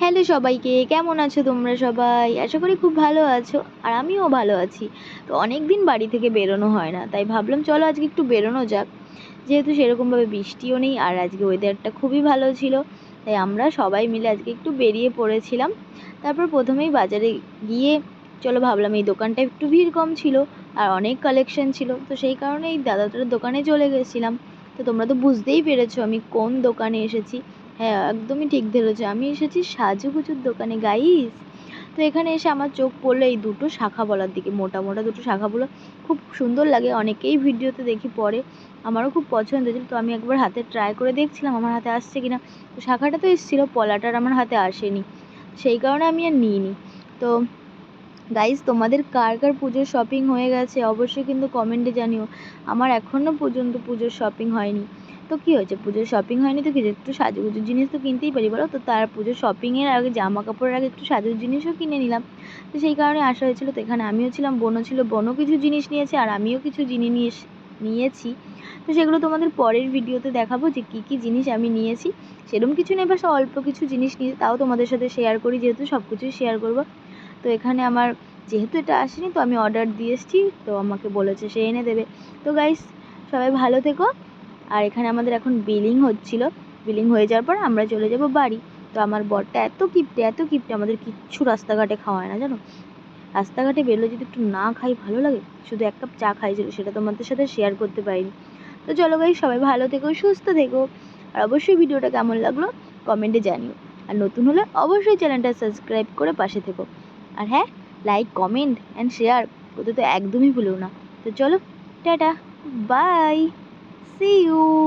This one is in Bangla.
হ্যালো সবাইকে, কেমন আছো তোমরা সবাই? আশা করি খুব ভালো আছো, আর আমিও ভালো আছি। তো অনেক দিন বাড়ি থেকে বেরোনো হয় না, তাই ভাবলাম চলো আজকে একটু বেরোনো যাক। যেহেতু সেরকমভাবে বৃষ্টিও নেই, আর আজকে ওয়েদারটা খুবই ভালো ছিল, তাই আমরা সবাই মিলে আজকে একটু বেরিয়ে পড়েছিলাম। তারপর প্রথমেই বাজারে গিয়ে চলো ভাবলাম এই দোকানটা একটু ভিড় কম ছিল, আর অনেক কালেকশন ছিল, তো সেই কারণে এই দাদাটার দোকানে চলে গেছিলাম। তো তোমরা তো বুঝতেই পেরেছ আমি কোন দোকানে এসেছি হ্যাঁ একদমই ঠিক ধরেছো। আমি এসেছি সাজুগুজুর দোকানে গাইস তো এখানে এসে আমার চোখ পড়ল এই দুটো শাখা বলার দিকে, মোটা মোটা দুটো শাখা বলো। খুব সুন্দর লাগে, অনেকেই ভিডিওতে দেখি পরে। আমারও খুব পছন্দ হয়েছিল, তো আমি একবার হাতে ট্রাই করে দেখছিলাম, আমার হাতে আসছে কিনা। তো শাখাটা তো এসেছিল পলাটার আমার হাতে আসেনি। সেই কারণে আমি আর নিইনি। তো গাইজ তোমাদের কার কার পুজোর শপিং হয়ে গেছে? অবশ্যই কিন্তু কমেন্টে জানিও। আমার এখনও পর্যন্ত পুজোর শপিং হয়নি। তো কী হয়েছে? পুজোর শপিং হয়নি তো কিছু একটু সাজুগুজুর জিনিস তো কিনতেই পারি, বলো তো? তার পুজোর শপিংয়ের আগে জামা কাপড়ের আগে একটু সাজুর জিনিসও কিনে নিলাম। তো সেই কারণে আসা হয়েছিলো তো এখানে আমিও ছিলাম, বোনও ছিল, বোনও কিছু জিনিস নিয়েছে আর আমিও কিছু জিনিস নিয়ে নিয়েছি। তো সেগুলো তোমাদের পরের ভিডিওতে দেখাবো যে কী কী জিনিস আমি নিয়েছি। সেরকম কিছু নেই, বাস অল্প কিছু জিনিস নিয়ে, তাও তোমাদের সাথে শেয়ার করি, যেহেতু সব কিছুই শেয়ার করব। তো এখানে আমার, যেহেতু এটা আসেনি, তো আমি অর্ডার দিয়ে এসেছি, তো আমাকে বলেছে সে এনে দেবে। তো গাইস সবাই ভালো থেকো। আর এখানে আমাদের এখন বিলিং হচ্ছিল। বিলিং হয়ে যাওয়ার পর আমরা চলে যাব বাড়ি। তো আমার বরটা এত কিপটে এত কিপটে, আমাদের কিচ্ছু রাস্তাঘাটে খাওয়ায় না, জানো? রাস্তাঘাটে বেরোলে যদি একটু না খাই ভালো লাগে? শুধু এক কাপ চা খাইছিল, সেটা তোমাদের সাথে শেয়ার করতে পারিনি। তো চলো গাই সবাই ভালো থেকো, সুস্থ থেকো। আর অবশ্যই ভিডিওটা কেমন লাগল কমেন্টে জানিও। আর নতুন হলে অবশ্যই চ্যানেলটা সাবস্ক্রাইব করে পাশে থেকো। আর হ্যাঁ লাইক কমেন্ট অ্যান্ড শেয়ার করতে তো একদমই ভুলো না। তো চলো, টাটা বাই সি ইউ